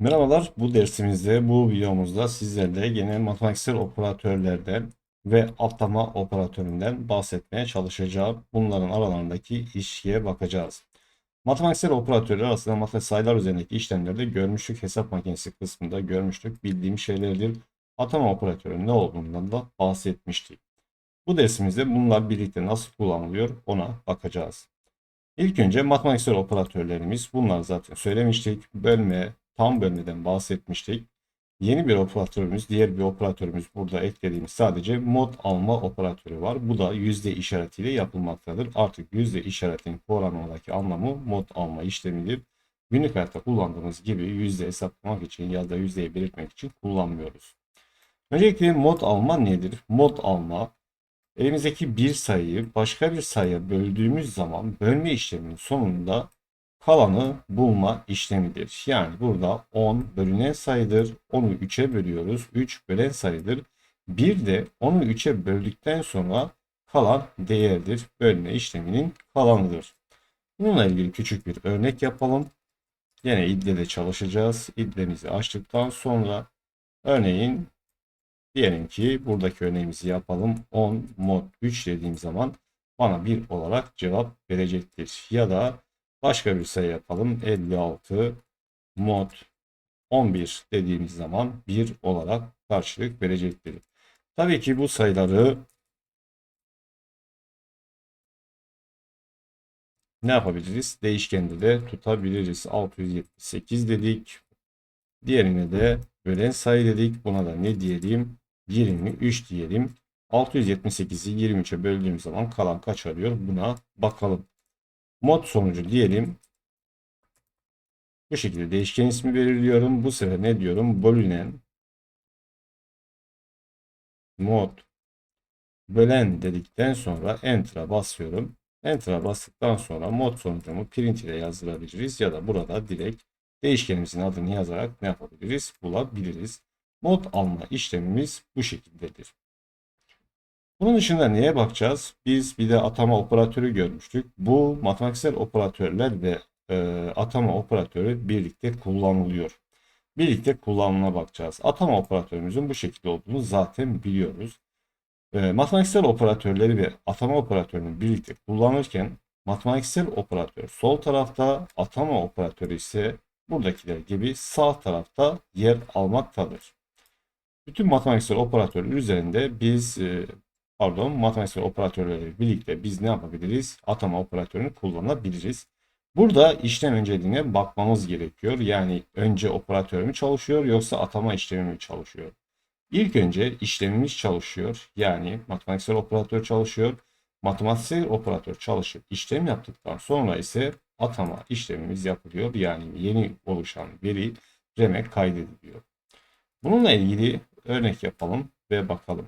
Merhabalar, bu dersimizde, bu videomuzda sizlerle yine matematiksel operatörlerden ve atlama operatöründen bahsetmeye çalışacağım. Bunların aralarındaki ilişkiye bakacağız. Matematiksel operatörler aslında matematik sayılar üzerindeki işlemlerde görmüştük. Hesap makinesi kısmında görmüştük. Bildiğim şeylerdir. Atama operatörünün ne olduğundan da bahsetmiştik. Bu dersimizde bunlar birlikte nasıl kullanılıyor ona bakacağız. İlk önce matematiksel operatörlerimiz bunlar zaten söylemiştik. Bölme, tam bölmeden bahsetmiştik. Yeni bir operatörümüz, diğer bir operatörümüz burada eklediğimiz sadece mod alma operatörü var. Bu da yüzde işaretiyle yapılmaktadır. Artık yüzde işaretin programdaki anlamı mod alma işlemidir. Günlük hayatta kullandığımız gibi yüzde hesaplamak için ya da yüzdeyi belirtmek için kullanmıyoruz. Öncelikle mod alma nedir? Mod alma elimizdeki bir sayıyı başka bir sayıya böldüğümüz zaman bölme işleminin sonunda kalanı bulma işlemidir. Yani burada 10 bölünen sayıdır. 10'u 3'e bölüyoruz. 3 bölen sayıdır. Bir de 10'u 3'e böldükten sonra kalan değerdir. Bölme işleminin kalanıdır. Bununla ilgili küçük bir örnek yapalım. Yine idlede çalışacağız. İdlemizi açtıktan sonra örneğin diyelim ki buradaki örneğimizi yapalım. 10 mod 3 dediğim zaman bana 1 olarak cevap verecektir. Ya da Başka bir sayı yapalım. 56 mod 11 dediğimiz zaman 1 olarak karşılık verecektir. Tabii ki bu sayıları ne yapabiliriz? Değişkende de tutabiliriz. 678 dedik. Diğerine de bölen sayı dedik. Buna da ne diyelim? 23 diyelim. 678'i 23'e böldüğümüz zaman kalan kaç arıyor? Buna bakalım mod sonucu diyelim. Bu şekilde değişken ismi belirliyorum. Bu sefer ne diyorum? Bölünen mod bölen dedikten sonra enter'a basıyorum. Enter'a bastıktan sonra mod sonucumu print ile yazdırabiliriz ya da burada direkt değişkenimizin adını yazarak ne yapabiliriz? Bulabiliriz. Mod alma işlemimiz bu şekildedir. Bunun dışında neye bakacağız? Biz bir de atama operatörü görmüştük. Bu matematiksel operatörler ve e, atama operatörü birlikte kullanılıyor. Birlikte kullanımına bakacağız. Atama operatörümüzün bu şekilde olduğunu zaten biliyoruz. E, matematiksel operatörleri ve atama operatörünü birlikte kullanırken matematiksel operatör sol tarafta, atama operatörü ise buradakiler gibi sağ tarafta yer almaktadır. Bütün matematiksel operatörler üzerinde biz e, pardon matematiksel operatörleri birlikte biz ne yapabiliriz? Atama operatörünü kullanabiliriz. Burada işlem önceliğine bakmamız gerekiyor. Yani önce operatör mü çalışıyor yoksa atama işlemi mi çalışıyor? İlk önce işlemimiz çalışıyor. Yani matematiksel operatör çalışıyor. Matematiksel operatör çalışıp işlem yaptıktan sonra ise atama işlemimiz yapılıyor. Yani yeni oluşan veri RAM'e kaydediliyor. Bununla ilgili örnek yapalım ve bakalım.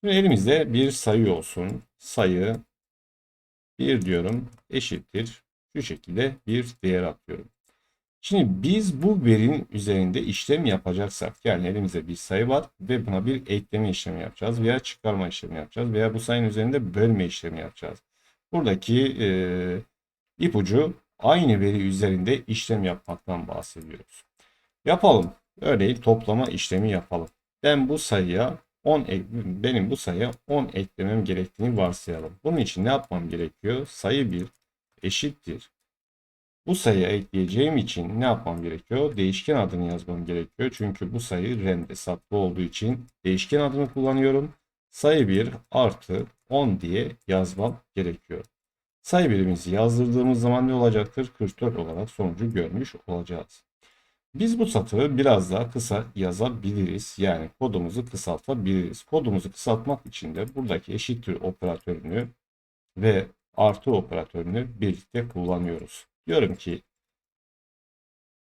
Şimdi elimizde bir sayı olsun. Sayı 1 diyorum eşittir. Şu şekilde bir değer atıyorum. Şimdi biz bu verinin üzerinde işlem yapacaksak yani elimizde bir sayı var ve buna bir ekleme işlemi yapacağız veya çıkarma işlemi yapacağız veya bu sayının üzerinde bölme işlemi yapacağız. Buradaki e, ipucu aynı veri üzerinde işlem yapmaktan bahsediyoruz. Yapalım. Örneğin toplama işlemi yapalım. Ben bu sayıya 10 benim bu sayıya 10 eklemem gerektiğini varsayalım. Bunun için ne yapmam gerekiyor? Sayı 1 eşittir. Bu sayıya ekleyeceğim için ne yapmam gerekiyor? Değişken adını yazmam gerekiyor. Çünkü bu sayı RAM'de saklı olduğu için değişken adını kullanıyorum. Sayı 1 artı 10 diye yazmam gerekiyor. Sayı birimizi yazdırdığımız zaman ne olacaktır? 44 olarak sonucu görmüş olacağız. Biz bu satırı biraz daha kısa yazabiliriz. Yani kodumuzu kısaltabiliriz. Kodumuzu kısaltmak için de buradaki eşittir operatörünü ve artı operatörünü birlikte kullanıyoruz. Diyorum ki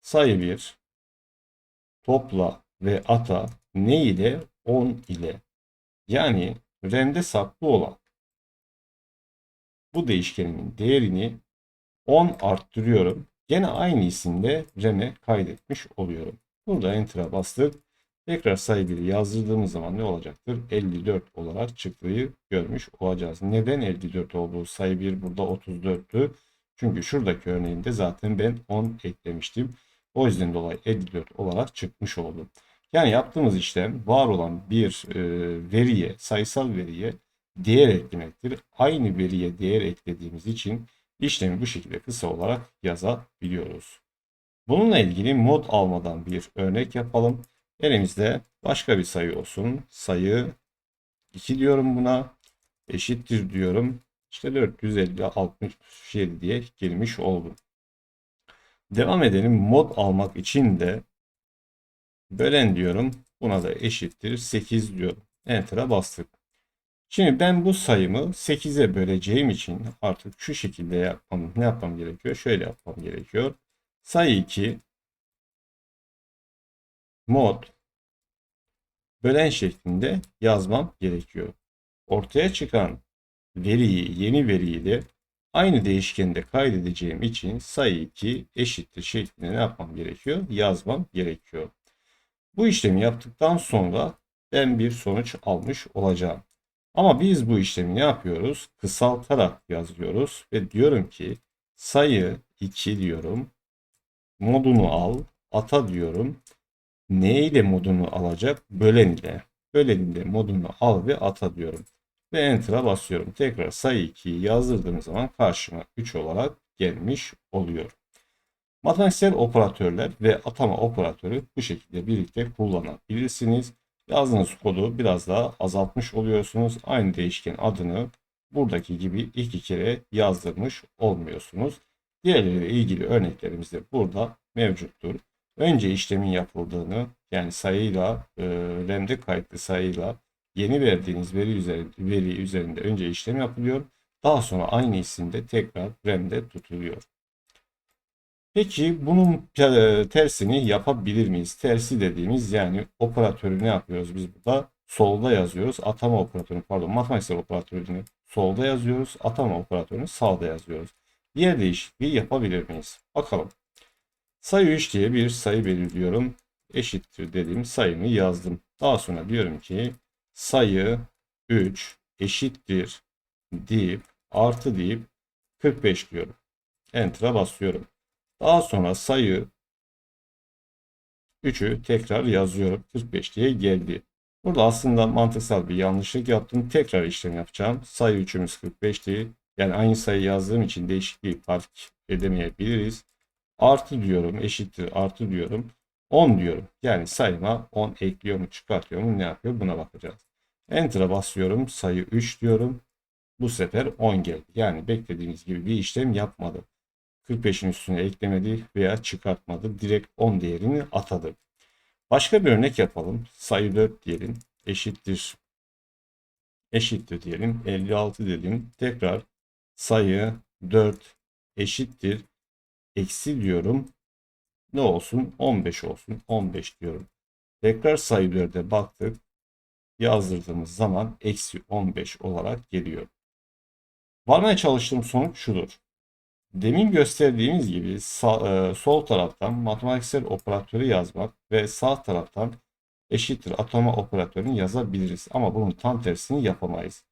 sayı 1 topla ve ata ne ile 10 ile yani RAM'de saklı olan bu değişkenimin değerini 10 arttırıyorum. Gene aynı isimle RAM'e kaydetmiş oluyorum. Burada Enter'a bastık. Tekrar sayı 1'i yazdırdığımız zaman ne olacaktır? 54 olarak çıktığı görmüş olacağız. Neden 54 olduğu sayı 1 burada 34'tü. Çünkü şuradaki örneğinde zaten ben 10 eklemiştim. O yüzden dolayı 54 olarak çıkmış oldu. Yani yaptığımız işlem var olan bir e, veriye, sayısal veriye değer eklemektir. Aynı veriye değer eklediğimiz için işlemi bu şekilde kısa olarak yazabiliyoruz. Bununla ilgili mod almadan bir örnek yapalım. Elimizde başka bir sayı olsun. Sayı 2 diyorum buna. Eşittir diyorum. İşte 450 67 diye girmiş oldum. Devam edelim. Mod almak için de bölen diyorum. Buna da eşittir 8 diyorum. Enter'a bastık. Şimdi ben bu sayımı 8'e böleceğim için artık şu şekilde yapmam, ne yapmam gerekiyor? Şöyle yapmam gerekiyor. Sayı 2 mod bölen şeklinde yazmam gerekiyor. Ortaya çıkan veriyi, yeni veriyi de aynı değişkende kaydedeceğim için sayı 2 eşittir şeklinde ne yapmam gerekiyor? Yazmam gerekiyor. Bu işlemi yaptıktan sonra ben bir sonuç almış olacağım. Ama biz bu işlemi yapıyoruz? Kısaltarak yazıyoruz ve diyorum ki sayı 2 diyorum. Modunu al. Ata diyorum. Ne ile modunu alacak? Bölen ile. Bölen ile modunu al ve ata diyorum. Ve Enter'a basıyorum. Tekrar sayı 2'yi yazdırdığım zaman karşıma 3 olarak gelmiş oluyor. Matematiksel operatörler ve atama operatörü bu şekilde birlikte kullanabilirsiniz. Yazdığınız kodu biraz daha azaltmış oluyorsunuz. Aynı değişken adını buradaki gibi iki kere yazdırmış olmuyorsunuz. Diğerleriyle ilgili örneklerimiz de burada mevcuttur. Önce işlemin yapıldığını yani sayıyla, e, RAM'de kayıtlı sayıyla yeni verdiğiniz veri üzerinde, veri üzerinde önce işlem yapılıyor. Daha sonra aynı isimde tekrar RAM'de tutuluyor. Peki bunun e, tersini yapabilir miyiz? Tersi dediğimiz yani operatörü ne yapıyoruz biz burada? Solda yazıyoruz. Atama operatörünü pardon matematiksel operatörünü solda yazıyoruz. Atama operatörünü sağda yazıyoruz. Yer değişikliği yapabilir miyiz? Bakalım. Sayı 3 diye bir sayı belirliyorum. Eşittir dediğim sayımı yazdım. Daha sonra diyorum ki sayı 3 eşittir deyip artı deyip 45 diyorum. Enter'a basıyorum. Daha sonra sayı 3'ü tekrar yazıyorum. 45 diye geldi. Burada aslında mantıksal bir yanlışlık yaptım. Tekrar işlem yapacağım. Sayı 3'ümüz 45 değil. Yani aynı sayı yazdığım için değişikliği fark edemeyebiliriz. Artı diyorum eşittir artı diyorum. 10 diyorum. Yani sayıma 10 ekliyor mu çıkartıyor mu ne yapıyor buna bakacağız. Enter'a basıyorum. Sayı 3 diyorum. Bu sefer 10 geldi. Yani beklediğiniz gibi bir işlem yapmadı. 45'in üstüne eklemedi veya çıkartmadı. Direkt 10 değerini atadı. Başka bir örnek yapalım. Sayı 4 diyelim. Eşittir. Eşittir diyelim. 56 dedim. Tekrar sayı 4 eşittir. Eksi diyorum. Ne olsun? 15 olsun. 15 diyorum. Tekrar sayı 4'e baktık. Yazdırdığımız zaman eksi 15 olarak geliyor. Varmaya çalıştığım sonuç şudur. Demin gösterdiğimiz gibi sağ, e, sol taraftan matematiksel operatörü yazmak ve sağ taraftan eşittir atoma operatörünü yazabiliriz. Ama bunun tam tersini yapamayız.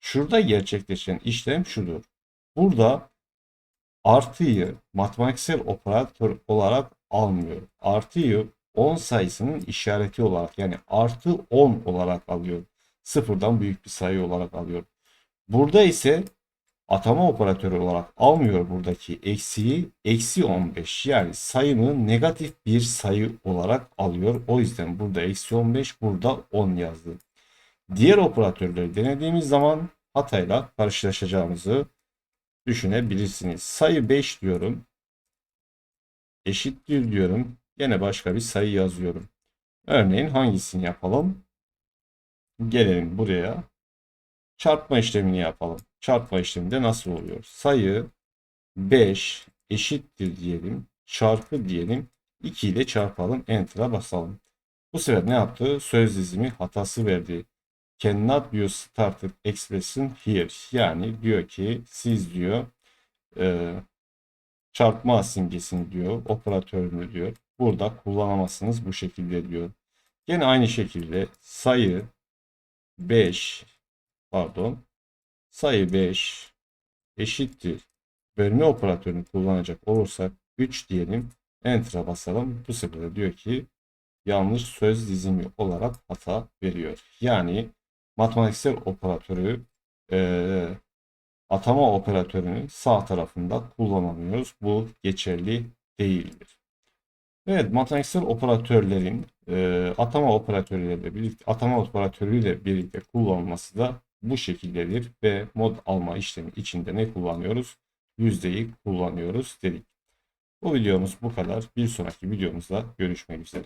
Şurada gerçekleşen işlem şudur. Burada artıyı matematiksel operatör olarak almıyor. Artıyı 10 sayısının işareti olarak yani artı 10 olarak alıyor. Sıfırdan büyük bir sayı olarak alıyor. Burada ise atama operatörü olarak almıyor buradaki eksiği. Eksi 15 yani sayımı negatif bir sayı olarak alıyor. O yüzden burada eksi 15 burada 10 yazdı. Diğer operatörleri denediğimiz zaman hatayla karşılaşacağımızı düşünebilirsiniz. Sayı 5 diyorum. Eşittir diyorum. Yine başka bir sayı yazıyorum. Örneğin hangisini yapalım? Gelelim buraya. Çarpma işlemini yapalım. Çarpma işleminde nasıl oluyor? Sayı 5 eşittir diyelim. Çarpı diyelim. 2 ile çarpalım. Enter'a basalım. Bu sefer ne yaptı? Söz dizimi hatası verdi. Cannot use started expression here. Yani diyor ki siz diyor e, çarpma simgesini diyor, operatörünü diyor. Burada kullanamazsınız bu şekilde diyor. Yine aynı şekilde sayı 5 pardon sayı 5 eşittir bölme operatörünü kullanacak olursak 3 diyelim Enter'a basalım. Bu sefer diyor ki yanlış söz dizimi olarak hata veriyor. Yani matematiksel operatörü eee, atama operatörünün sağ tarafında kullanamıyoruz. Bu geçerli değildir. Evet, matematiksel operatörlerin eee, atama operatörüyle birlikte atama operatörüyle birlikte kullanılması da bu şekildedir ve mod alma işlemi içinde ne kullanıyoruz? Yüzdeyi kullanıyoruz dedik. Bu videomuz bu kadar. Bir sonraki videomuzda görüşmek üzere.